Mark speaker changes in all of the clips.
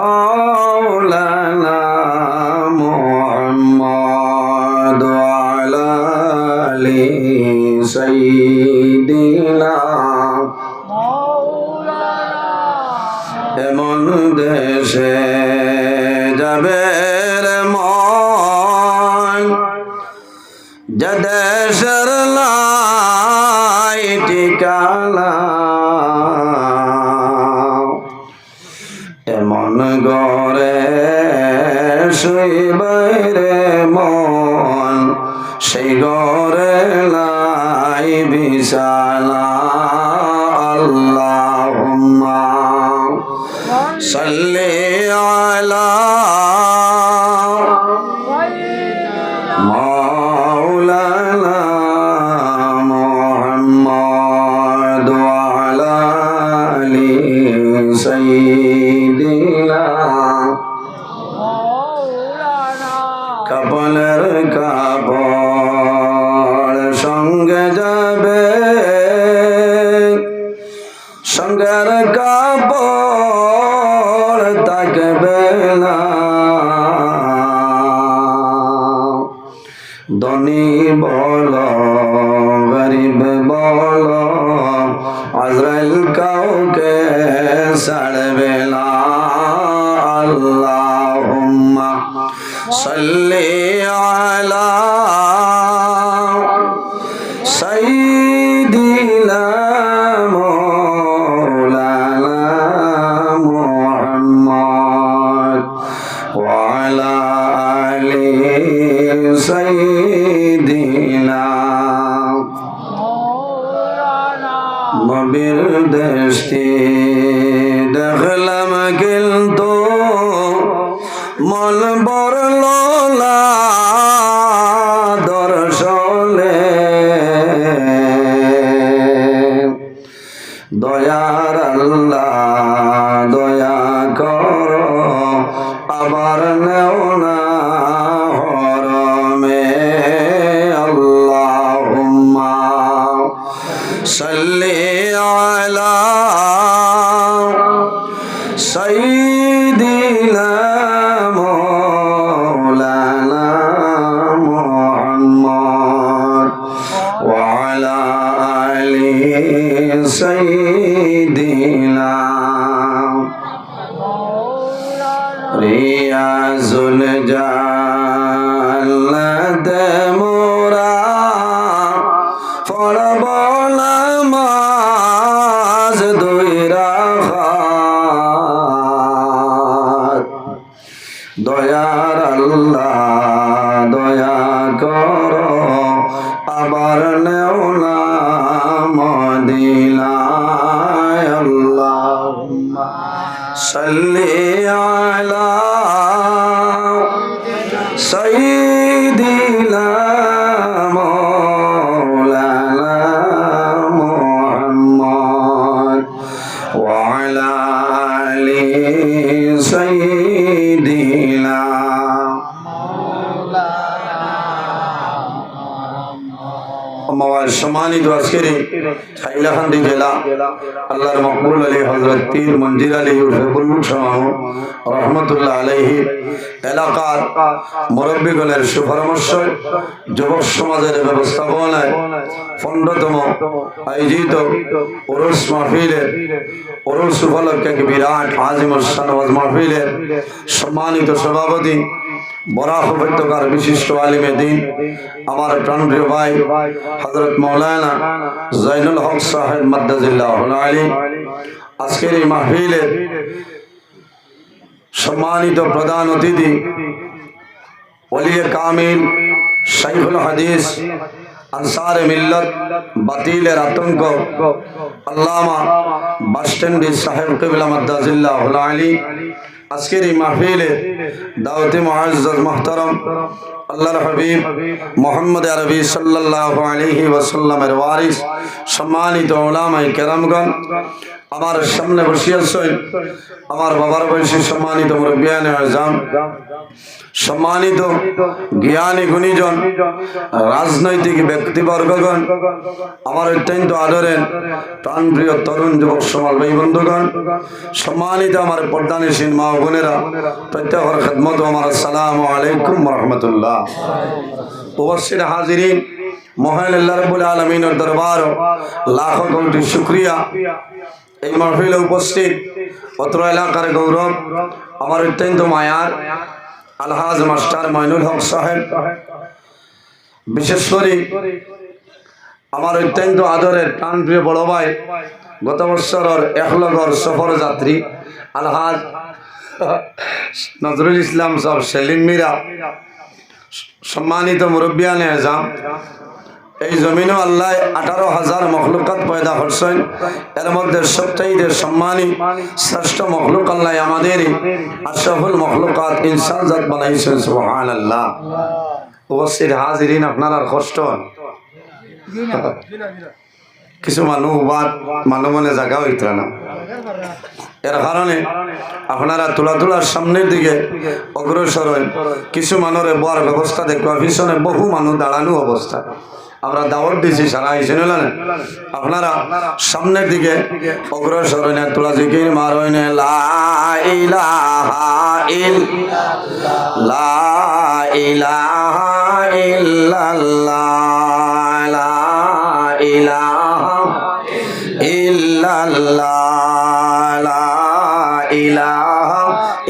Speaker 1: مولانا محمد وعلى آل سيدنا এমন দেশে আল্লাহুম্মা সাল্লি না ধনী বল গরিব বল আজরাইল কাউকে ছাড়বে না। আল্লাহ সাল্লি নবীর দেশটি দেখলাম কিন্তু মন বরল মদিনায় আল্লাহুম্মা সাল্লি আলা সাইয়্যিদিনা মাওলানা মুহাম্মদ وعلى آل سيدنا আমার সম্মানিত আজকের হাইলাকান্দি জেলা আল্লাহর মকবুল আলী হজরত পীর মঞ্জির আলী উর্ফেবুল শাহ রহমতুল্লাহ আলহি এলাকার মুরব্বীগণের সুপরামর্শ, যুবক সমাজের ব্যবস্থাপনায় পনেরোতম আয়োজিত ওরস মাহফিলের, ওরস উপলক্ষে বিরাট আজিম শানওয়াজ মাহফিলের সম্মানিত সভাপতি বরাহ বিশিষ্ট আলিমে দিন, আমার প্রাণপ্রিয় ভাই হজরত মৌলানা জাইনুল হক সাহেব মাদ্দাজিল্লাহ আলী আজকের এই মাহফিলের সম্মানিত প্রধান অতিথি ওলিয়ে কামিল শাইখুল হাদিস, আনসার মিল্লত, বাতিলের আতঙ্ক, আল্লামা বাসস্ট্যান্ডি সাহেব কবিলা মাদ্দাজিল্লাহ আলী আজকের এই মাহফিলে দাওয়াতে মহাজ মুহতারাম আল্লাহর হাবিব মোহাম্মদ আরবি সাল্লাল্লাহু আলাইহি ওয়াসাল্লামের ওয়ারিস, সম্মানিত ওলামাই কেরামগণ, আমার সামনে বসিয়াছেন আমার বাবার বয়সী সম্মানিত মুরব্বিয়ান আজম, সম্মানিত জ্ঞানী গুণীজন, রাজনৈতিক ব্যক্তিবর্গগণ, আমার অত্যন্ত আদরের প্রাণপ্রিয় তরুণ যুবক সমাজ ভাই বন্ধুগণ, সম্মানিত আমার পর্দানিসীন মা ও বোনেরা প্রত্যেকের খেদমত আমার আসসালামু আলাইকুম রহমতুল্লাহ। উপস্থিত হাজিরিন, মহান আল্লাহ রব্বুল আলমিনের দরবার লাখো কোটি শুক্রিয়া। এই মাহফিলে উপস্থিত অত্র এলাকার গৌরব, আমার অত্যন্ত মায়ার আলহাজ মাস্টার মাইনুল হক সাহেব। বিশেষ করে আমার অত্যন্ত আদরের প্রাণপ্রিয় বড় ভাই, গত বৎসরের একলগর সফর যাত্রী আলহাজ নজরুল ইসলাম সব সেলিম মিরা। সম্মানিত মুরব্বিয়ানে এজাম, এই জমিনও আল্লাহ আঠারো হাজার মখলুকাত পয়দা করছেন। এর মধ্যে সবচাইতে সম্মানী, শ্রেষ্ঠ মখলুক আল্লাহ আমাদের আশরাফুল মখলুকাত ইনসান জাত বানাইছেন সুবহান আল্লাহ উপস্থিত হাজিরিন, আপনার আর কষ্ট? কিছু মানুহ বাদ মানুহ মানে জায়গা হইত না। এর কারণে আপনারা তোলা তোলার সামনের দিকে অগ্রসর হন কিছু মানুষের বর ব্যবস্থা দেখবা পিছনে বহু মানুষ দাঁড়ানো অবস্থা। আমরা দাওয়াত দিছি সারা না আপনারা সামনের দিকে অগ্রসর হইনে তোলা জিকির মার হইনে ইল্লাল্লাহ।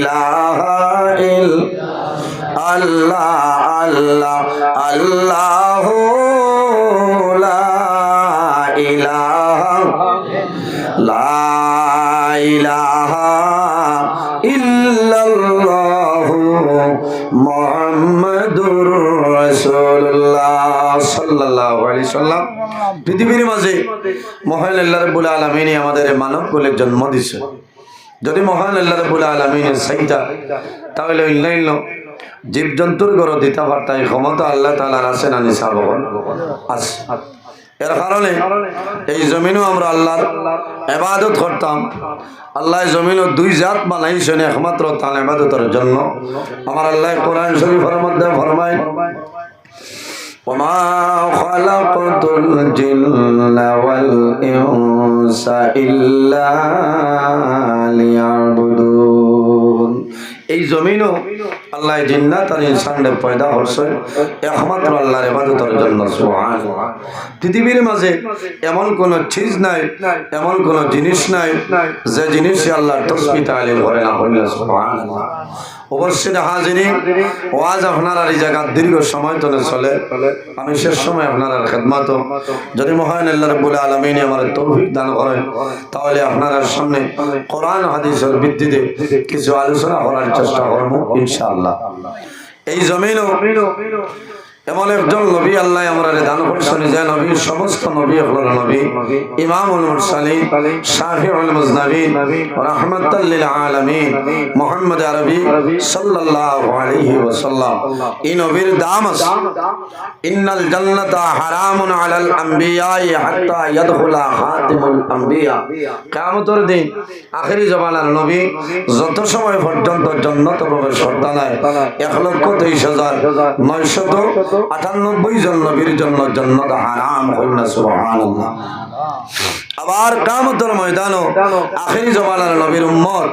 Speaker 1: ইলাহা ইল্লাল্লাহ আল্লাহ আল্লাহু লা ইলাহা লা ইলাহা ইল্লাল্লাহু মুহাম্মাদুর রাসূলুল্লাহ সাল্লাল্লাহু আলাইহি সাল্লাম পৃথিবীর মাঝে মহান আল্লাহ রাব্বুল আলামিন আমাদের মানব কুলে জন্ম দিছে যদি মহান আল্লাহ রাব্বুল আলামিনের চাইতা তাহলে অন্যান্য জীবজন্তুর গড় দিতে পারতাই ক্ষমতা আল্লাহ তালার আছে না নিশা ভগবান? আছে। এর কারণে এই জমিনও আমরা আল্লাহর এবাদত করতাম। আল্লাহ জমিনও দুই জাত বানাইছেন, একমাত্র তার এবাদতের জন্য। আমার আল্লাহ কোরআন শরীফের মধ্যে ফরমায় وما خلقت الجن والإنس إلا ليعبدون এই জমিনও আল্লাহ জিন্নাত আর ইনসানদের পয়দা করছে একমাত্র আল্লাহর ইবাদতের জন্য সুবহানাল্লাহ পৃথিবীর মাঝে এমন কোন চিজ নাই এমন কোন জিনিস নাই যে জিনিস আল্লাহর তসবিহ তালিল করে না হইলে সুবহানাল্লাহ অবশ্যই হাজিরি ওয়াজ আপনার এই জায়গা দীর্ঘ সময় তোলে চলে। আমি শেষ সময় আপনার খেদমাত। যদি মহান আল্লাহ রব্বুল আলমিন আমার তৌফিক দান করেন, তাহলে আপনার সামনে কোরআন, হাদিসের ভিত্তিতে কিছু আলোচনা করার চেষ্টা করব, ইনশাআল্লাহ। এই জমিনও এমন একজন নবী আল্লাহ আমরা দান করছেন যে নবী সমস্ত নবী হল নবী। ইমামুল মুরসালিন, শাফিউল মুজনাবিন দাম আছে। ইন্নাল জান্নাতা হারামুন আলাল আম্বিয়াই হাত্তা ইয়াদখুলা হাতিমুল আম্বিয়া। দিন, আখেরি জমানার নবী যত সময় পর্যন্ত জান্নাতে প্রবেশ করতে নাই, এক লক্ষ তেইশ হাজার নয়শত আটানব্বই জন নবীর জন্য জান্নাত হারাম না সুবহানাল্লাহ। আবার কামতর ময়দানও আখেরি জমানার নবীর উম্মত।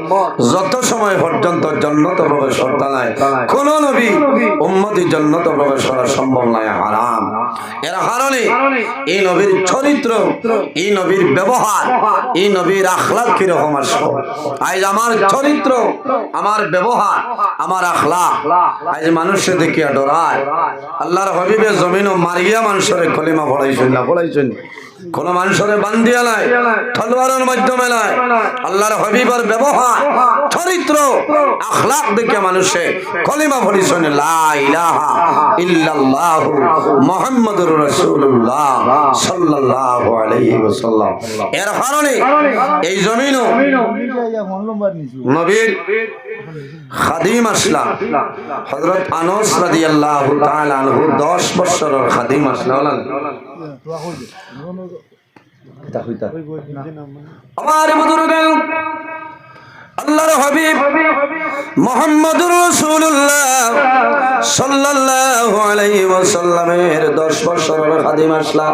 Speaker 1: যত সময় পর্যন্ত জন্নত প্রবেশ করতে নাই কোন নবী উম্মতির জন্নত প্রবেশ করা সম্ভব নয়, হারাম। এর কারণে এই নবীর চরিত্র, এই নবীর ব্যবহার, এই নবীর আখলাক কীরকম আসলো আজ আমার চরিত্র, আমার ব্যবহার, আমার আখলাক, আজ মানুষে দেখিয়া ডরায় আল্লাহর হবিবে জমিনও মারিয়া মানুষের কলিমা পড়াইছেন না, পড়াইছেন কোন মানুষের বান্ধিয়া নাই তলোয়ারের মাধ্যমে নাই। আল্লাহর হবিবর ব্যবহার চরিত্র আখলাক দেখে মানুষে কলিমা পড়িছেন লা ইলাহা ইল্লাল্লাহ মুহাম্মাদুর রাসূলুল্লাহ সাল্লাল্লাহু আলাইহি ওয়াসাল্লাম। এর কারণে এই জমিনও নবীর খাদিম আসলাম হযরত আনস রাদিয়াল্লাহু তাআলা আনহু 10 বছরের খাদিম আসলাম আমার বুজুর্গ আল্লাহর হাবিব মোহাম্মদুর রাসূলুল্লাহ সাল্লাল্লাহু আলাইহি ওয়াসাল্লামের 10 বছরের খাদিম আসলাম।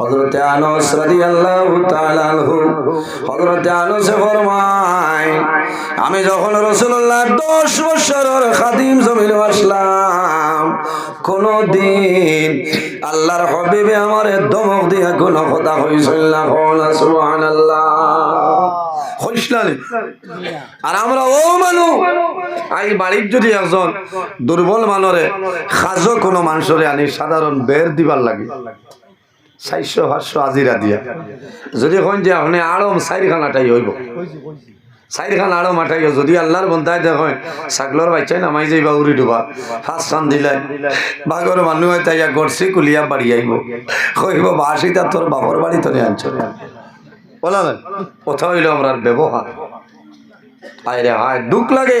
Speaker 1: হযরতে আনস রাদিয়াল্লাহু তাআলা আনহু। হযরতে আনস ফরমায়, আমি যখন রাসূলুল্লাহ 10 বছরের খাদিম জমিনে আসলাম কোন দিন আল্লাহর হাবিবে আমারে দমক দিয়া কোন কথা হইছিল না সুবহানাল্লাহ। হইসলানি আর আমরা ও মানু আই বাড়ির যদি একজন দুর্বল মানরে সাজো কোনো মানুষরে আনি সাধারণ বের দিবার লাগে। চারশো পাঁচশো আজিরা দিয়া। যদি কন যে আপনি আড়ম চারিখানাটাই হইব। চারিখান আড়ম আটাই যদি আল্লাহর বন্ধাই দেখেন ছাগলর বাচ্চাই নামাই যাইবা উড়ি ডুবা ফাঁস চান দিলাই বাঘর মানুহ তাইয়া গড়ছি কুলিয়া বাড়ি আইব কইব বাসিটা তোর বাপর বাড়ি তোরে আনছ? বলা না কথা হইল আমরা ব্যবহার। আয় রে হায় দুঃখ লাগে।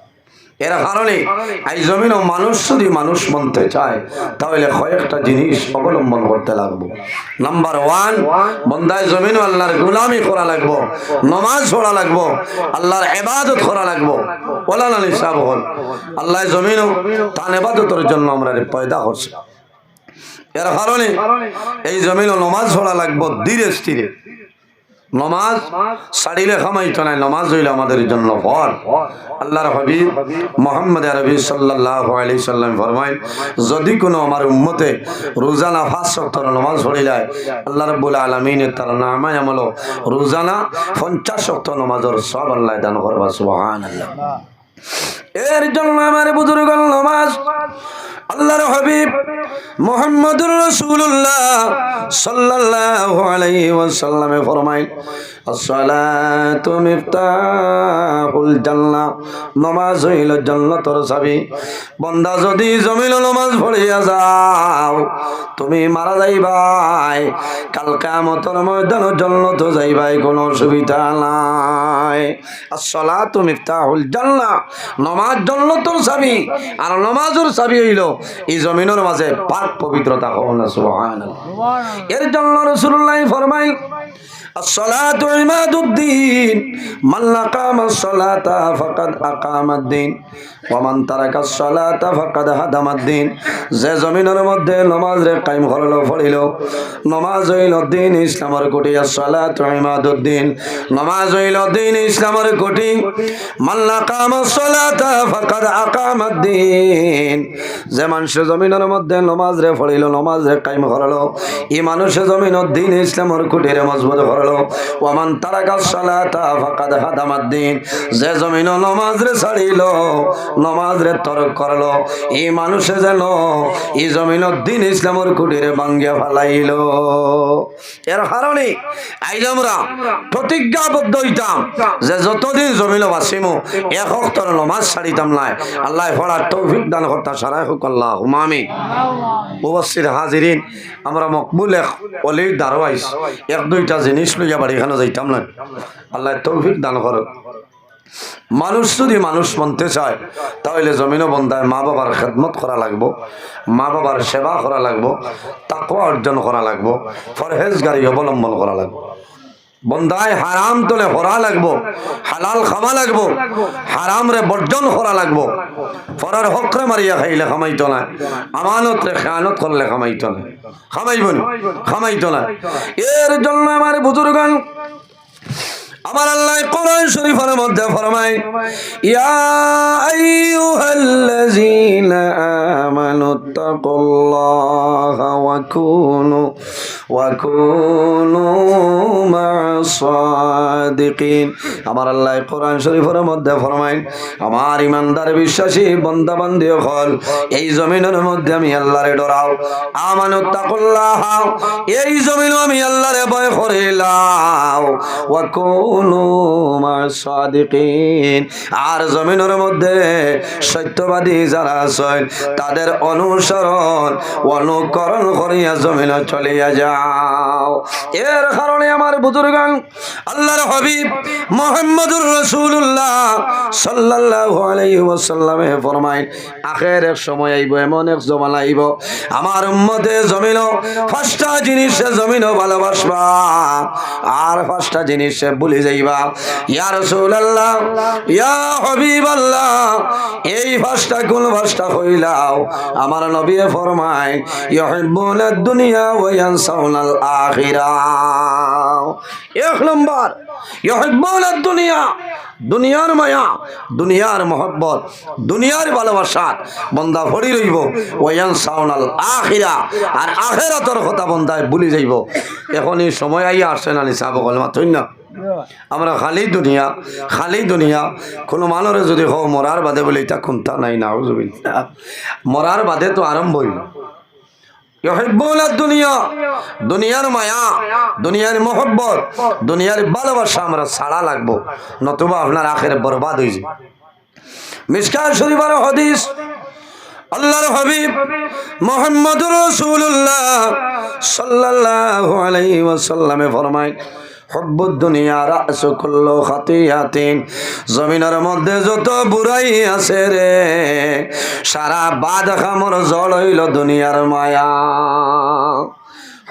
Speaker 1: এর কারণে এই জমিনও মানুষ যদি মানুষ মানতে চায় তাহলে কয়েকটা জিনিস অবলম্বন করতে লাগবো। নাম্বার ওয়ান বন্দায় জমিন আল্লাহর গুলামি করা লাগবো নমাজ পড়া লাগবো আল্লাহর এবাদত করা লাগবো। ওলা না নিসাব হল আল্লাহ জমিনও তান এবাদতের জন্য আমরা পয়দা করছি। এর কারণে এই জমিনও নমাজ পড়া লাগবো ধীরে স্থিরে। নমাজ সারিলে খামাইতো নাই, নমাজ হইল আমাদের জন্য ফর আল্লাহর হাবিব মোহাম্মদ আরবি সাল্লাহ আলি সাল্লাম ফরমাইন যদি কোনো আমার উম্মতে রোজানা পাঁচ সপ্তাহ নমাজ পড়িলায় আল্লাহ রব্বুল আলমিনের তার নামায় আমল রোজানা পঞ্চাশ সপ্তাহ নমাজর সব আল্লাহ দান করবা সুবহান আল্লাহ এর জন্য আমার বুজুর্গ নমাজ আল্লাহর হাবিব মোহাম্মদুর রাসূলুল্লাহ সাল্লাল্লাহু আলাইহি ওয়াসাল্লামে ফরমায় আসসালাতু মিফতাহুল জান্নাহ। নামাজ হইল জান্নাতের চাবি। বান্দা যদি জমিন নামাজ পড়িয়া যাও তুমি মারা যাইবাই। কাল কিয়ামতের ময়দানে জান্নাত যাইবাই কোনো অসুবিধা নাই। আসসালাতু মিফতাহুল জান্নাহ। নামাজ জান্নাতের চাবি আর নামাজের চাবি হইল এই জমিনের মাঝে পাক পবিত্রতা হও না সুবহানাল্লাহ। এর জন্য রাসূলুল্লাহ ফরমাই الصلاة عماد الدين من أقام الصلاة فقد أقام الدين ওমান তারাকা সালাতা ফাকাদ হাদামাদ দিন। যে জমিনের মধ্যে নমাজ রে কায়েম হলো ফড়িল নমাজ হইল দিন, ইসলামের কোটি আর সালাত ইমাদুদ্দিন নমাজ হইল দিন, ইসলামের কোটি। মাল্লা কাম সালাতা ফাকাদ আকামাদ দিন। যে মানুষের জমিনের মধ্যে নমাজ রে ফড়িল নমাজ রে কায়েম হলো, ই মানুষের জমিন দিন, ইসলামের কোটি রে মজবুত হলো। ওমান তারাকা সালাতা ফাকাদ হাদামাদ দিন। যে জমিন নমাজ রে ছাড়িল নমাজ রে তরক করল। এই মানুষে যেন এই জমিন দিন ইসলামের কুটিরে ভাঙ্গিয়া ফেলাইল। এর কারণে আইজ আমরা প্রতিজ্ঞাবদ্ধ হইতাম যে যতদিন জমিন বাসিমু, এক হক্তর নমাজ ছাড়িতাম নাই আল্লাহ ফড়ার তৌফিক দান কর্তা সারাই হোক আল্লাহ। হুমামি উপস্থিত হাজিরিন, আমরা মকবুল এক অলির দারোয়াইস এক দুইটা জিনিস লইয়া বাড়ি এখানে যাইতাম না। আল্লাহ তৌফিক দান করো মানুষ যদি মানুষ মানতে চায়, তাহলে জমিনও বন্ধায় মা বাবার খেদমত করা লাগবো, মা বাবার সেবা করা লাগবো, তাকওয়া অর্জন করা লাগবো ফরহেজগারি অবলম্বন করা লাগবো। বন্ধায় হারাম তোলে হরা লাগবো, হালাল খামা লাগবো হারাম রে বর্জন করা লাগবো। ফরার হকরে মারিয়া খাইলে খামাইতো না আমানত রে খেয়ানত করলে খামাইতো না। খামাইবন খামাইতো না। এর জন্য আমার বুজুর্গান আমার আল্লাহ কোরআন শরীফের মধ্যে ফরমায় ইয়া আইয়ুহাল্লাযীনা আমানুত্তাকুল্লাহা ওয়া কুনু আমার আল্লাহ কোরআন শরীফের মধ্যে ফরমায়, আমার ইমানদার বিশ্বাসী বান্দা বান্দি হল, এই জমিনের মধ্যে আমি আল্লাহরে ডরাও। আমানু তাকুল্লাহা এই জমিন আমি আল্লাহরে ভয় করিলাম ওয়া কুনু মা'আস সাদিকিন। আর জমিনের মধ্যে সত্যবাদী যারা আছেন, তাদের অনুসরণ, অনুকরণ করিয়া জমিন চলিয়া যাও এর কারণে আমার বুজুর্গান, আল্লাহর হাবিব মোহাম্মদুর রাসূলুল্লাহ সাল্লাল্লাহু আলাইহি ওয়াসাল্লামে ফরমায় আখের এক সময় আইব, এমন এক জমানা আইব, আমার উম্মতে জমিন, পাঁচটা জিনিসে জমিন ভালোবাসবা, আর পাঁচটা জিনিসে ভুলে যাইবা। ইয়া রাসূলুল্লাহ, ইয়া হাবিবাল্লাহ, এই ভাষটা কোন ভাষটা হইলাও। আমার নবী ফরমায় ইউহিব্বুনা দুনিয়া ওয়া এক নম্বর দুনিয়া, দুনিয়ার মায়া, দুনিয়ার মহব্বত, দুনিয়ার ভালোবাসা, বন্দা ভরি রইব। ওয়ান সাউনাল আখিরা। আর আখেরাতর কথা বন্দায় ভুলি যাইব। এখন এই সময় আইয়া আসছে না নিসা না? আমরা খালি দুনিয়া খালি দুনিয়া। কোনো মানুষের যদি হো মরার বাদে বলে এটা কোনটা নাই না মরার বাদে তো আরম্ভই। ইউহিব্বুনা দুনিয়া দুনিয়ার মায়া, দুনিয়ার মোহব্বত, দুনিয়ার ভালোবাসা আমরা ছাড়া লাগবো, নতুবা আপনার আখের বরবাদ হয়ে যাবে। মিসকার শরীফার হদিস, আল্লাহর হাবিব মোহাম্মদ রসুল্লাহ সাল্লাহ আলাই ওয়াসাল্লামে ফরমায় হব্বুদ খাতিয়াতিন। জমিনের মধ্যে যত বুড়াই আছে রে, সারা বাদ খামর জল হইল দুনিয়ার মায়া।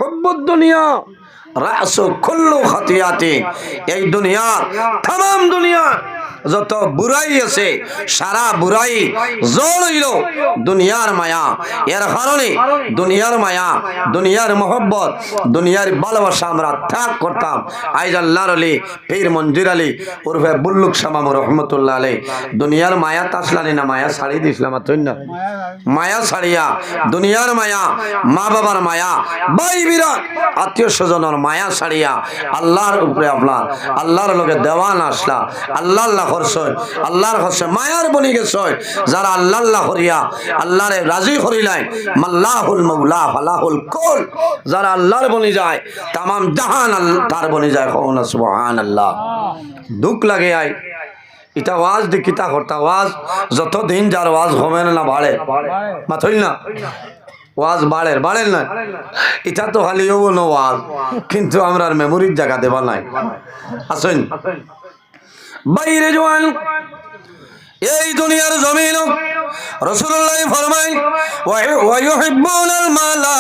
Speaker 1: হব্বুদ দুনিয়া রাসু কুল্লু খাতিয়াতি এই দুনিয়া তাম দুনিয়া। যত বুড়াই আছে, সারা বুড়াই জল হইল দুনিয়ার মায়া। এর কারণে দুনিয়ার মায়া, দুনিয়ার মোহব্বত, দুনিয়ার ভালোবাসা আমরা ত্যাগ করতাম। আইজ আল্লাহর আলী, পীর মঞ্জুর আলী, উর্ফে বুল্লুক শামাম রহমতুল্লাহ আলী দুনিয়ার মায়া তাসলানি না, মায়া ছাড়ি দিছিলাম না মায়া ছাড়িয়া, দুনিয়ার মায়া, মা বাবার মায়া, ভাই বিরাট, আত্মীয় স্বজনের মায়া ছাড়িয়া আল্লাহর উপরে আপনার আল্লাহর লোকে দেওয়ান আসলা আল্লাহ করছয় আল্লাহর হচ্ছে মায়ার বনি গেছয়, যারা আল্লাহ আল্লাহ করিয়া আল্লাহরে রাজি করিলাই মাল্লাহুল মৌলা ফালাহুল কুল, যারা আল্লাহর বনি যায়, তামাম জাহান তার বনি যায় কখন সুবহান আল্লাহ দুঃখ লাগে আয় ইটা ওয়াজ দি কিতা করতা ওয়াজ, যত দিন যার ওয়াজ হবে না বাড়ে। মাথইল না? ওয়াজ বাড়ের বাড়ের না? এটা তো খালি ওয়াজ, কিন্তু আমরা মেমোরির জায়গা দেবা নাই। আসেন। বাইরে জোয়ান। এই দুনিয়ার জমিন রসুল্লাহ ফরমাই ওয়ায়ুহিব্বুনাল মালা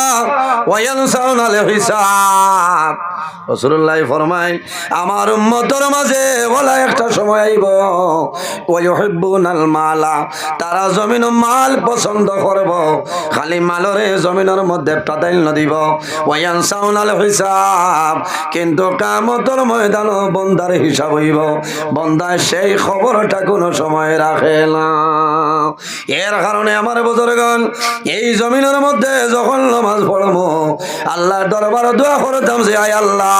Speaker 1: ওয়ায়ানসাউনাল হিসাব। রসুল্লাহ ফরমাই আমার উম্মতর মাঝে বলা একটা সময় আইব, ওয়ায়ুহিব্বুনাল মালা, তারা জমিন মাল পছন্দ করব, খালি মালরে জমিনের মধ্যে প্রাধান্য দিব, ওয়ায়ানসাউনাল হিসাব, কিন্তু কামতর ময়দান বন্দার হিসাব হইব বন্দায় সেই খবরটা কোনো সময় রাখে না। এর কারণে আমার বুজুর্গণ, এই জমিনের মধ্যে যখন নামাজ পড়ব, আল্লাহর দরবারে দোয়া করতাম যে, আয় আল্লাহ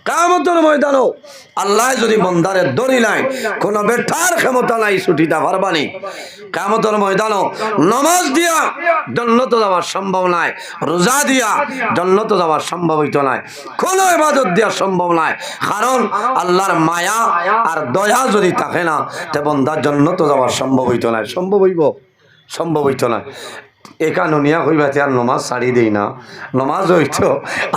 Speaker 1: কেয়ামতের ময়দান আল্লাহ যদি বন্দারে দড়ি নাই, কোন বেঠার ক্ষমতা নাই, ছুটিটা পারবানি। কেয়ামতের ময়দান নমাজ দিয়া জন্নত যাওয়ার সম্ভব নাই, রোজা দিয়া জন্নত যাওয়ার সম্ভব হইতো নাই, কোনো ইবাদত দেওয়া সম্ভব নাই। কারণ আল্লাহর মায়া আর দয়া যদি থাকে না, তে বন্দার জন্নত যাওয়ার সম্ভব হইতো নাই। সম্ভব হইব? সম্ভব হইতো না। একা নুনিয়া কইবাতে আর নমাজ ছাড়ি দেই না। নমাজ হইত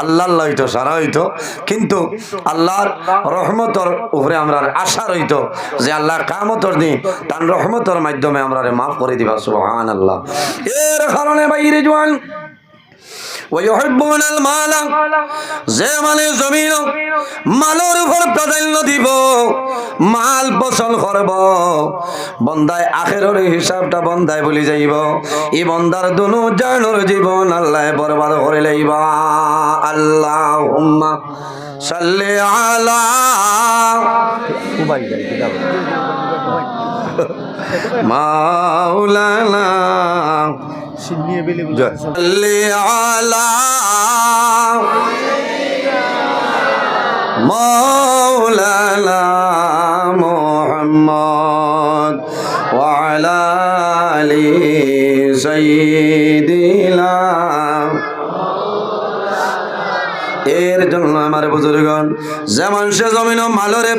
Speaker 1: আল্লাহ হইত সারা হইত। কিন্তু আল্লাহর রহমতর উপরে আমরা আশা রইত যে আল্লাহ কামতর দিন, তার রহমতর মাধ্যমে আমরা মাফ করে দিবা, সুবহানাল্লাহ। এর কারণে বাইরে জোয়ান যে মানে জমিন, মালের উপর প্রাধান্য দিব, মাল পছন্দ করব। বন্দায় আখেরের হিসাবটা বন্দায় বলি যাইব। ই বন্দার দুনু জানোর জীবন আল্লাহ বরবাদ করে লইব। আল্লাহ সাল্লি আলা মাওলানা সিন্নি অ্যাভেলেবল আলা মাওলানা মুহাম্মদ ওয়া আলা আলি সাইয়্যিদিনা। এর জন্য আমার বুজুর্গণ যেমন সে জমিন মালরে